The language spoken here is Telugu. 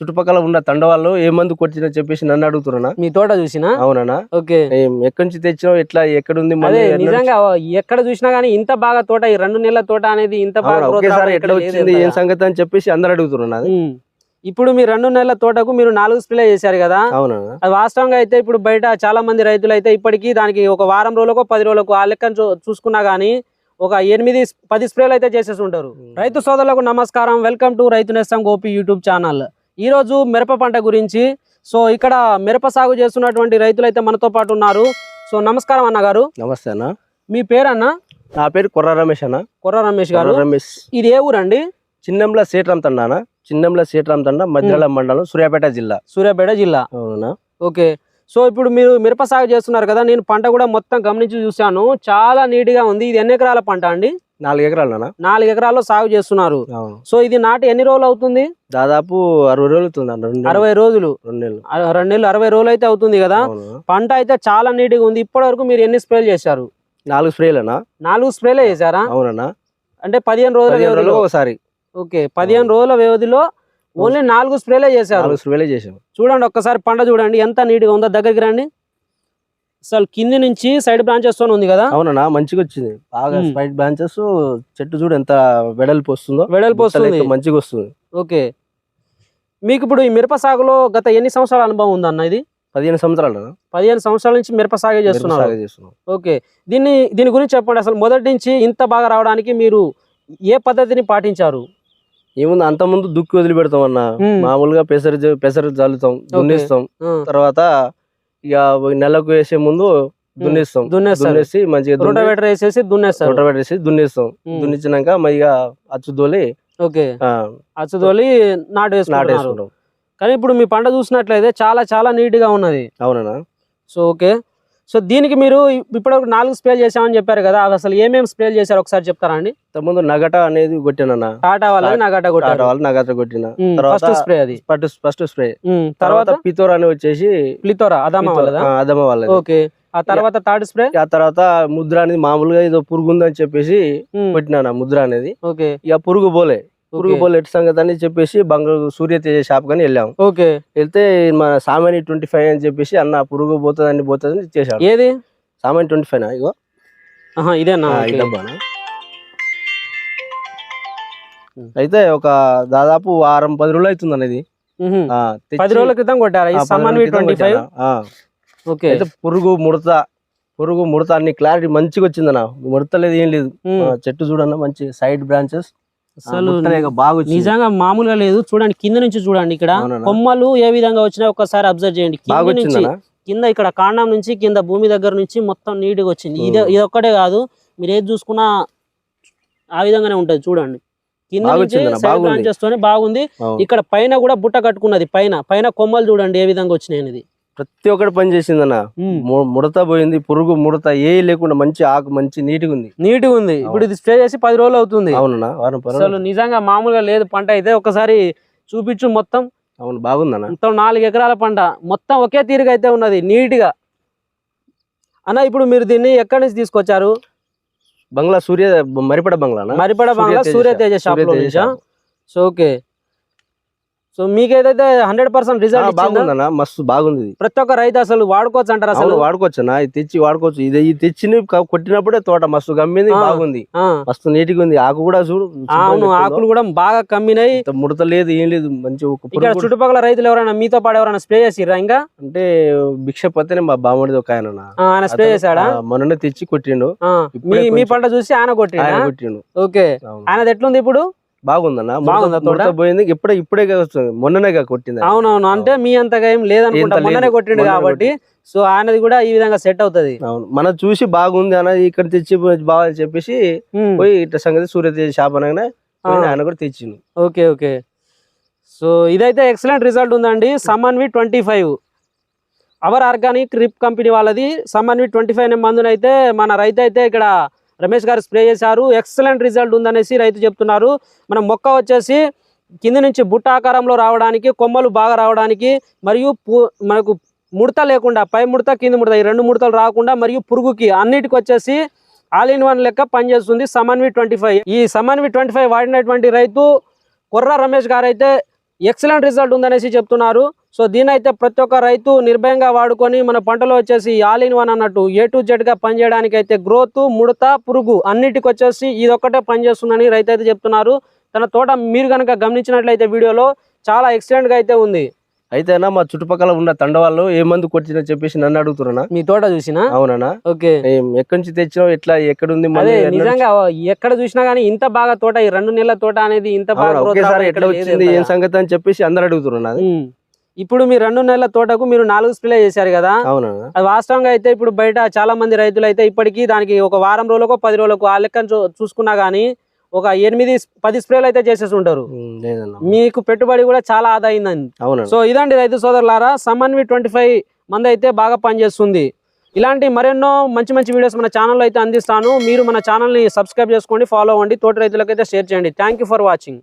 చుట్టుపక్కల ఉన్న తండ వాళ్ళు ఏ మందు కొట్టినా చెప్పేసి నన్ను అడుగుతున్నా మీ తోట చూసినా? అవునా ఓకే. ఎక్కడి నుంచి తెచ్చినావు? ఎట్లా ఎన్నడ నుంచి- నిజంగా ఎక్కడ చూసినా గానీ ఇంత బాగా తోట ఈ రెండు నెలల తోట అనేది ఇంత బాగా ఎట్లా ఎక్కడ వచ్చింది? ఏం. సంగతి అని చెప్పేసి అందరు అడుగుతున్నారు ఉమ్. ఇప్పుడు మీ రెండు నెలల తోటకు మీరు నాలుగు స్ప్రే చేశారు కదా? అవునా? అది వాస్తవంగా అయితే ఇప్పుడు బయట చాలా మంది రైతులు అయితే ఇప్పటికీ దానికి ఒక వారం రోజులకు పది రోజులకు ఆ లెక్కను చూ- చూసుకున్నా గానీ ఒక ఎనిమిది పది స్ప్రేలు అయితే చేసేసి ఉంటారు. రైతు సోదరులకు నమస్కారం. వెల్కమ్ టు రైతు నేస్తం గోపి యూట్యూబ్ ఛానల్. ఈ రోజు మిరప పంట గురించి. సో ఇక్కడ మిరప సాగు చేస్తున్నటువంటి రైతులు అయితే మనతో పాటు ఉన్నారు. సో నమస్కారం అన్న గారు. నమస్తే అన్న. మీ పేరన్న? నా పేరు కొర్ర రమేష్ అన్న. కొర్ర రమేష్ గారు. రమేష్. ఇది ఏ ఊరండి? చిన్నంల సీట్రామ్ తండ అన్న. చిన్నంల సీట్రామ్ తండ మధ్యల మండలం సూర్యాపేట జిల్లా. సూర్యాపేట జిల్లా. అవునా? ఓకే. సో ఇప్పుడు మీరు మిరప సాగు చేస్తున్నారు కదా నేను పంట కూడా మొత్తం గమనించి చూశాను. చాలా నీట్గా ఉంది. ఇది ఎన్ని ఎకరాల పంట అండి? నాలుగు ఎకరాలు నాలుగు ఎకరాల్లో సాగు చేస్తున్నారు. సో ఇది నాటి ఎన్ని రోజులు అవుతుంది? దాదాపు అరవై రోజులు అవుతుంది. అరవై రోజులు. రెండు నెలలు. రెండు నెలలు అరవై రోజులు అయితే అవుతుంది కదా? పంట అయితే చాలా నీట్గా ఉంది. ఇప్పటి వరకు మీరు ఎన్ని స్ప్రేలు చేశారు? నాలుగు స్ప్రేలనా? నాలుగు స్ప్రేలే చేశారా? అవునన్నా. అంటే పదిహేను రోజుల వ్యవధిలో. ఒకసారి. ఓకే పదిహేను రోజుల వ్యవధిలో ఓన్లీ నాలుగు స్ప్రేలే చేశారు. నాలుగు స్ప్రేలే చేసాం చూడండి ఒక్కసారి పంట చూడండి ఎంత నీట్గా ఉందో దగ్గరికి రండి. అసలు కింది నుంచి సైడ్ బ్రాంచెస్తో ఉంది కదా? అవునన్నా మంచిగా వచ్చింది బాగా. స్పైట్ బ్రాంచెస్ చెట్టు చూడు ఎంత వెడల్పు వస్తుందో వెడల్పు వస్తుంది. మంచిగా వస్తుంది. ఓకే. మీకు ఇప్పుడు ఈ మిరప సాగులో గత ఎన్ని సంవత్సరాల అనుభవం ఉందన్న ఇది? పదిహేను సంవత్సరాలు. పదిహేను సంవత్సరాల నుంచి మిరప సాగే చేస్తున్నారు ఓకే. దీన్ని దీని గురించి చెప్పండి. అసలు మొదటి నుంచి ఇంత బాగా రావడానికి మీరు ఏ పద్ధతిని పాటించారు? ఏముంది అంత ముందు దుక్కి వదిలి పెడతాం అన్న. మ్మ్. మామూలుగా పెసరు పెసరు చల్లుతాం దున్నిస్తాం. తర్వాత ఇక నెలకు వేసే ముందు దున్నిస్తాం. దున్నేసి మంచిగా రోటోవేటర్ వేసేసి దున్నేస్తారు. రోటవేటర్ వేసి దున్నిస్తాం. మరి ఇక అచ్చు దోలి ఓకే. ఆ, అచ్చుతోలి నాటు వేసుకుంటున్నారు నాటేసుకుంటాం. కానీ ఇప్పుడు మీ పంట చూసినట్లయితే చాలా చాలా నీట్గా ఉన్నది. అవునా సో ఓకే. సో దీనికి మీరు ఇప్పటివరకు నాలుగు స్ప్రేలు చేసామని చెప్పారు కదా అసలు ఏమేమి స్ప్రేలు చేశారు ఒకసారి చెప్తారా అండి? ముందు నగట అనేది కొట్టినన్న టాటా వాళ్ళది నాగట టాటా కొట్టారు వాళ్ళు నగట కొట్టిన. ఫస్ట్ స్ప్రే అది. ఫస్ట్ ఫస్ట్ స్ప్రే తర్వాత పితోర్ అని వచ్చేసి పితోర్, వాళ్ళదా? ఆ, అదమ్మ వాళ్ళది. ఓకే. ఆ తర్వాత థర్డ్ స్ప్రే ఆ తర్వాత ముద్ర అనేది మామూలుగా ఏదో పురుగు ఉందని చెప్పేసి పెట్టినా ముద్ర అనేది. ఓకే. ఇక పురుగు పోలే. పురుగు పోలే ఎటు సంగతి అని చెప్పేసి బంగారు సూర్య తేజ షాప్ కానీ వెళ్ళాం. ఓకే. వెళ్తే మన సామాన్య ట్వంటీ ఫైవ్ అని చెప్పేసి అన్న పురుగు పోతుందని పోతుందని ఇచ్చేసాడు ఏది? సామాన్య ట్వంటీ ఫైవ్ ఇగో? ఇదేనా? ఓకే. డబ్బానా అయితే ఒక దాదాపు వారం పది రోజులు అవుతుంది అనేది పది రోజుల క్రితం కొట్టారా. ఓకే. అయితే పురుగు ముడత పురుగు ముడత అన్ని క్లారిటీ మంచిగా వచ్చిందన్న. ముడత లేదు ఏం లేదు. చెట్టు చూడన్న మంచి సైడ్ బ్రాంచెస్ అసలు బాగా నిజంగా మామూలుగా లేదు. చూడండి కింద నుంచి చూడండి ఇక్కడ. కొమ్మలు ఏ విధంగా వచ్చినాయో ఒకసారి అబ్జర్వ్ చేయండి. కింద నుంచి కింద ఇక్కడ కాండం నుంచి కింద భూమి దగ్గర నుంచి మొత్తం నీట్గా వచ్చింది. ఇది. ఇది ఒక్కటే కాదు. మీరు ఏది చూసుకున్నా ఆ విధంగానే ఉంటది చూడండి. కింద నుంచి బాగుంది. తోనే. ఇక్కడ పైన కూడా బుట్ట కట్టుకున్నది పైన. పైన కొమ్మలు చూడండి ఏ విధంగా వచ్చినాయి అనేది ప్రతి ఒక్కటి పని చేసిందన్న. ము- ముడత పోయింది పురుగు ముడత ఏ లేకుండా మంచి ఆకు మంచి నీట్గా ఉంది నీట్గా ఉంది ఇప్పుడు ఇది స్ప్రే చేసి పది రోజులు అవుతుంది. అవునన్నా వారం అసలు. నిజంగా మామూలుగా లేదు పంట అయితే ఒకసారి చూపించు మొత్తం. అవును బాగుందన్న. మొత్తం నాలుగు ఎకరాల పంట. మొత్తం ఒకే తీరుగా అయితే ఉన్నది నీట్గా అన్న ఇప్పుడు మీరు దీన్ని ఎక్కడి నుంచి తీసుకొచ్చారు? బంగ్లా Surya Maripeda బంగ్లానా? Maripeda Bangla Surya Teja shop. So okay. So మీకేదైతే hundred percent result బాగుందన్న మస్తు బాగుంది. ఇది. ప్రతి ఒక్క రైతు అసలు వాడుకోవచ్చు అంటారు అసలు? వాడుకోవచ్చు అన్న ఇది తెచ్చి వాడుకోవచ్చు. ఇది ఈ తెచ్చి కొట్టినప్పుడే తోట మస్తు గమ్మింది ఆ. బాగుంది. మస్తు నీట్గా ఉంది. ఆకు కూడా చూడు అవును ఆకులు కూడా బాగా కమ్మినాయి. ముడత లేదు ఏం లేదు. మంచి ఇక్కడ చుట్టుపక్కల రైతులు ఎవరైనా మీతో పాటు ఎవరైనా స్ప్రే చేసిర్రా ఇంకా? అంటే భిక్ష పత్తిని మా బామ్మడిది ఒక ఆయన ఆయన స్ప్రే చేశాడా? ఆ, మొన్ననే తెచ్చి కొట్టిండు. మీ పంట చూసి ఆయన కొట్టిండా? కొట్టిండు. ఓకే. ఆయనది ఎట్లుంది ఇప్పుడు? బాగుందన్న. బాగుందా పోయింది. ఇప్పుడే ఇప్పుడే మొన్ననే కొట్టింది. అవునవును. అంటే మీ అంతగా ఏం లేదనుకుంటా. మొన్ననే కొట్టిండు కాబట్టి. సో ఆయనది కూడా ఈ విధంగా సెట్ అవుతది. అవును. మనం చూసి బాగుంది అన్న ఇక్కడ తెచ్చి బాగా చెప్పేసి. పోయి ఇట్లా సంగతి సూర్య షాప్ అనగానే. ఆయన కూడా తెచ్చిండు. Okay okay. సో ఇదైతే ఎక్సలెంట్ రిజల్ట్ ఉందండి. సమ్మన్వి ట్వంటీ ఫైవ్ అవర్ ఆర్గానిక్ రిప్ కంపెనీ వాళ్ళది. సమ్మన్వి ట్వంటీ ఫైవ్ మందునైతే మన రైతు అయితే ఇక్కడ రమేష్ గారు స్ప్రే చేశారు. ఎక్సలెంట్ రిజల్ట్ ఉందనేసి రైతు చెప్తున్నారు. మన మొక్క వచ్చేసి కింది నుంచి బుట్ట ఆకారంలో రావడానికి కొమ్మలు బాగా రావడానికి మరియు మనకు ముడత లేకుండా పై ముడత కింది ముడత ఈ రెండు ముడతలు రాకుండా మరియు పురుగుకి అన్నిటికి వచ్చేసి ఆల్ ఇన్ వన్ లెక్క పనిచేస్తుంది. సమన్వి ట్వంటీ ఫైవ్ ఈ సమన్వి ట్వంటీ ఫైవ్ వాడినటువంటి రైతు కొర్ర రమేష్ గారు అయితే ఎక్సలెంట్ రిజల్ట్ ఉందనేసి చెప్తున్నారు. సో దీనైతే ప్రతి ఒక్క రైతు నిర్భయంగా వాడుకొని మన పంటలో వచ్చేసి ఆల్ ఇన్ వన్ అన్నట్టు ఏ టు జెడ్గా పనిచేయడానికి అయితే గ్రోత్ ముడత పురుగు అన్నిటికి వచ్చేసి ఇదొక్కటే పనిచేస్తుందని రైతు అయితే చెప్తున్నారు. తన తోట మీరు కనుక గమనించినట్లయితే వీడియోలో చాలా ఎక్సలెంట్గా అయితే ఉంది. అయితేనా మా చుట్టుపక్కల ఉన్న తండవాళ్ళు ఏ మందు కొట్టినా చెప్పేసి నన్ను అడుగుతున్నా మీ తోట చూసినా? అవునా ఓకే. ఎక్కడి నుంచి తెచ్చినావు? ఎట్లా? అదే ఎన్నడూ- నిజంగా ఎక్కడ చూసినా గానీ ఇంత బాగా తోట ఈ రెండు నెలల తోట అనేది ఇంత బాగా ఒకేసారి ఎట్లా ఎక్కడ వచ్చింది ఏం. సంగతి అని చెప్పేసి అందరు అడుగుతున్నా. ఇప్పుడు మీ రెండు నెలల తోటకు మీరు నాలుగు స్ప్రే చేశారు కదా? అది వాస్తవంగా అయితే ఇప్పుడు బయట చాలా మంది రైతులు అయితే ఇప్పటికీ దానికి ఒక వారం రోజులకు పది రోజులకు ఆ లెక్కను చూసుకున్నా గానీ ఒక ఎనిమిది పది స్ప్రేలు అయితే చేసేసి ఉంటారు మీకు పెట్టుబడి కూడా చాలా ఆదా అయిందండి సో ఇదండి రైతు సోదరులారా సమ్మన్వి ట్వంటీ ఫైవ్ మంది అయితే బాగా పనిచేస్తుంది. ఇలాంటి మరెన్నో మంచి మంచి వీడియోస్ మన ఛానల్లో అయితే అందిస్తాను. మీరు మన ఛానల్ని సబ్స్క్రైబ్ చేసుకోండి ఫాలో అవ్వండి. తోటి రైతులకైతే షేర్ చేయండి. Thank for watching.